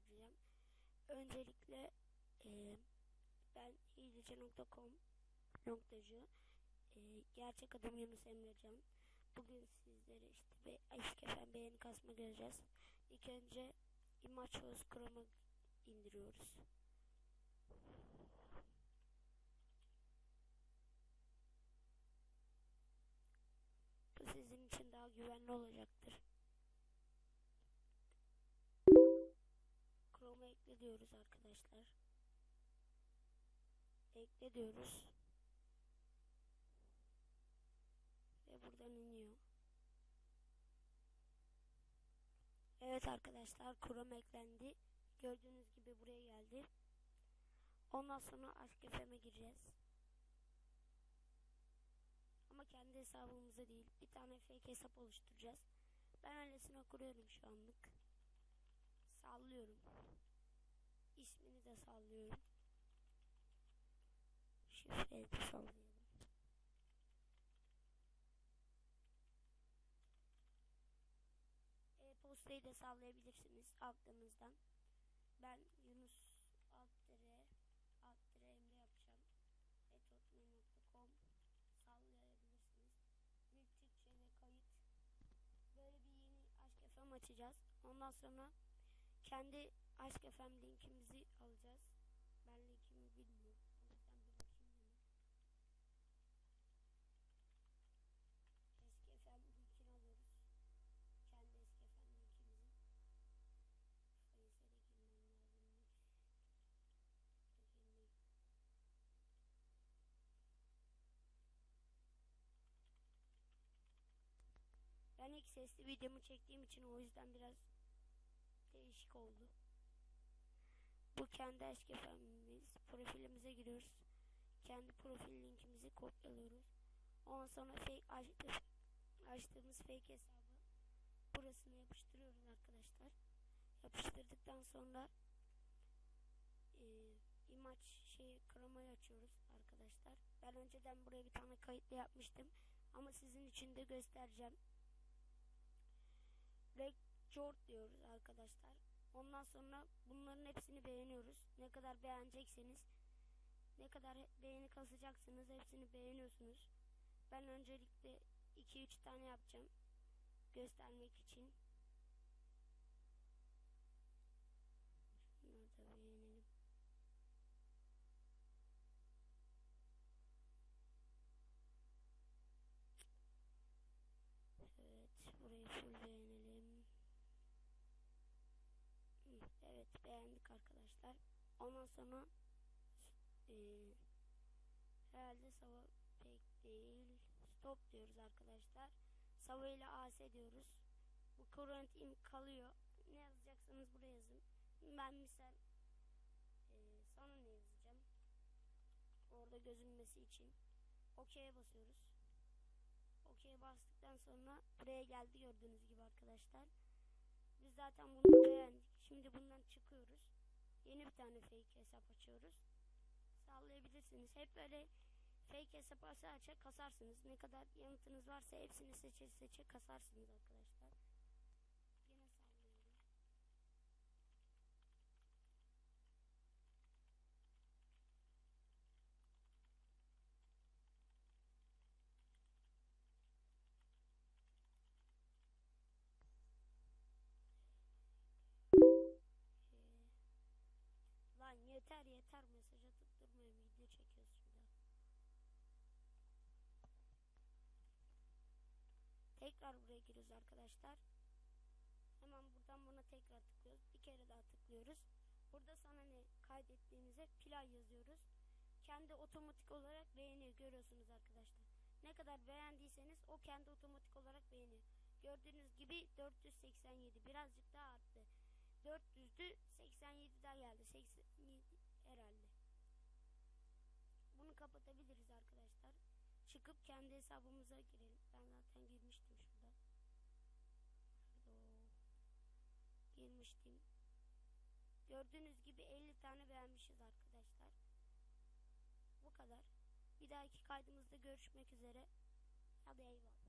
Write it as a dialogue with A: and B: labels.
A: göstereceğim. Öncelikle e, ben hilece.com noktacı e, gerçek adım Yunus Emrecan. Bugün sizlere işte be, eski efendim beğeni kasma göreceğiz. İlk önce Imagehouse Chroma indiriyoruz. Bu sizin için daha güvenli olacaktır. Diyoruz arkadaşlar. Ekle diyoruz. Ve buradan iniyor. Evet arkadaşlar Chrome eklendi. Gördüğünüz gibi buraya geldi. Ondan sonra Aşk FM'e gireceğiz. Ama kendi hesabımıza değil. Bir tane fake hesap oluşturacağız. Ben öylesine kuruyorum şu anlık. Sallıyorum. İsmini de sallıyorum. Şifreyi de sallayalım. E-postayı da sallayabilirsiniz aklınızdan. Ben Yunus Altıre Altıre Emre yapacağım. etotmail.com sallayabilirsiniz. Bir Türkçe ve kayıt. Böyle bir yeni Aşk FM açacağız. Ondan sonra kendi Aşk FM linkimizi alacağız. Ben linkimi bilmiyorum. O yüzden. Eski FM linkini alıyoruz. Kendi eski FM linkimizi. Face'e girmem lazımmış. Girmeyeyim. Ben ilk sesli videomu çektiğim için o yüzden biraz değişik oldu. Bu kendi eski efendimiz. Profilimize giriyoruz. Kendi profil linkimizi kopyalıyoruz. Ondan sonra fake açtık, açtığımız fake hesabı burasına yapıştırıyoruz arkadaşlar. Yapıştırdıktan sonra e, imaj şey kromayı açıyoruz arkadaşlar. Ben önceden buraya bir tane kayıtlı yapmıştım. Ama sizin için de göstereceğim. Record diyoruz arkadaşlar. Ondan sonra bunların hepsini beğeniyoruz. Ne kadar beğenecekseniz, ne kadar beğeni kasacaksınız hepsini beğeniyorsunuz. Ben öncelikle 2-3 tane yapacağım. Göstermek için. Şunları da beğenelim. Evet, burayı full beğenelim. Hı, Evet, beğendik arkadaşlar. Ondan sonra e, herhalde sava pek değil. Stop diyoruz arkadaşlar. Sava ile AS diyoruz. Bu current im kalıyor. Ne yazacaksanız buraya yazın. Ben misal e, sana ne yazacağım? Orada gözünmesi için. OK'ye basıyoruz. OK'ye bastıktan sonra buraya geldi gördüğünüz gibi arkadaşlar. Biz zaten bunu beğendik. Şimdi bundan çıkıyoruz. Yeni bir tane fake hesap açıyoruz. Sallayabilirsiniz. Hep böyle fake hesap aça aça kasarsınız. Ne kadar yanıtınız varsa hepsini seçe seçe kasarsınız arkadaşlar. Tekrar buraya giriyoruz arkadaşlar. Hemen buradan buna tekrar tıklıyoruz. Bir kere daha tıklıyoruz. Burada sana ne kaydettiğimize play yazıyoruz. Kendi otomatik olarak beğeniyor görüyorsunuz arkadaşlar. Ne kadar beğendiyseniz o kendi otomatik olarak beğeniyor. Gördüğünüz gibi 487 birazcık daha arttı. 400'dü 87 daha geldi. 87 herhalde. Bunu kapatabiliriz arkadaşlar. Çıkıp kendi hesabımıza girelim. Ben zaten girmiştim şurada. Şurada. Girmiştim. Gördüğünüz gibi 50 tane beğenmişiz arkadaşlar. Bu kadar. Bir dahaki kaydımızda görüşmek üzere. Hadi eyvallah.